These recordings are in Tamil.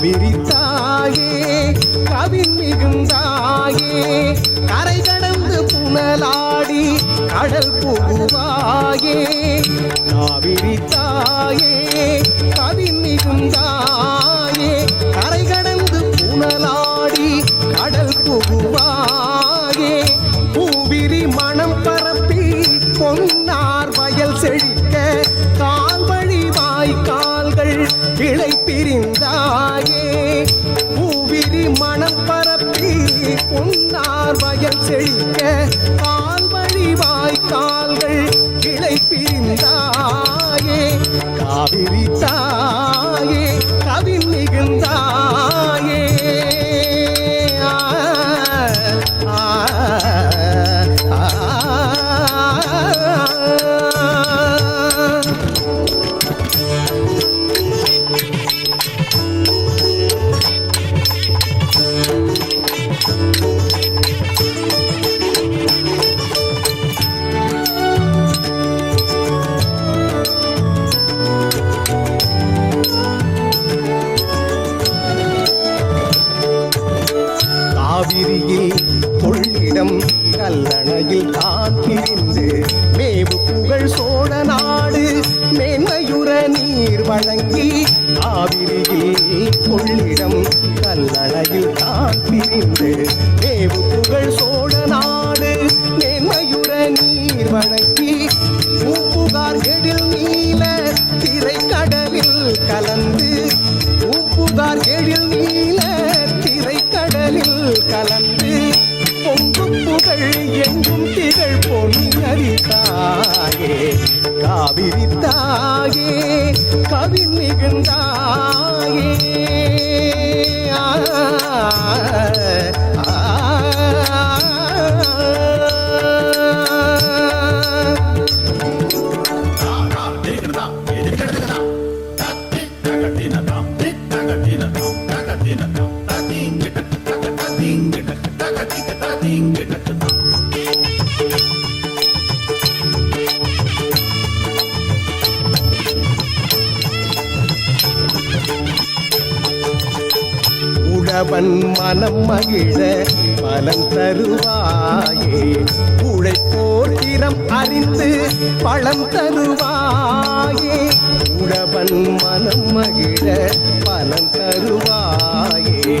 காவிரி தாயே கவின் மிகுந்தாயே கரை கடந்து புனலாடி கடல் புகுவாயே காவிரி செழிக்க காவிரியில் கொள்ளிடம் கல்லணையில் தான் காத்திருந்து மேவு புகழ் சோழ நாடு மேன்மையுற நீர் வழங்கி காவிரியில் கொள்ளிடம் கல்லணையில் தான் காத்திருந்து மேவு புகழ் சோழ நாடு மேன்மையுற நீர் வழங்கி பூப்புகார் எழில் நீல திரைக்கடலில் காவிரி தாயே கவி மிகுந்தாயே ஆ, ஆ, உழவன் மனம் மகிழ பலன் தருவாயே. உழைப்போர் திறம் அறிந்து பழம் தருவாயே. உழவன் மனம் மகிழ பலன் தருவாயே.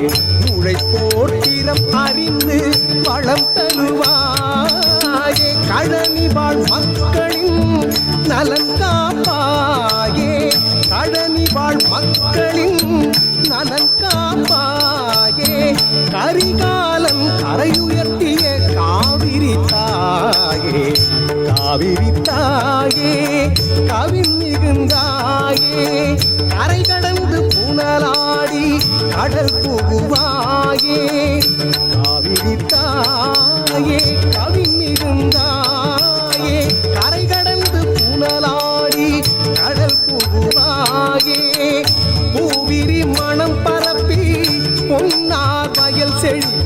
உழைப்போர் திறம் அறிந்து பழம் தருவாயே. கழனி வாழ் மக்களின் நலன் காப்பாயே. கழனி வாழ் மக்கள் காவிரி தாயே கவின் மிகுந்தாயே கரை கடந்து புனலாடி கடல் புகுவாயே காவிரி தாயே கவின் மிகுந்தாயே கரை கடந்து புனலாடி கடல் புகுவாயே. பூவிரி மனம் பரப்பி பொன்னார் வயல் செழிக்க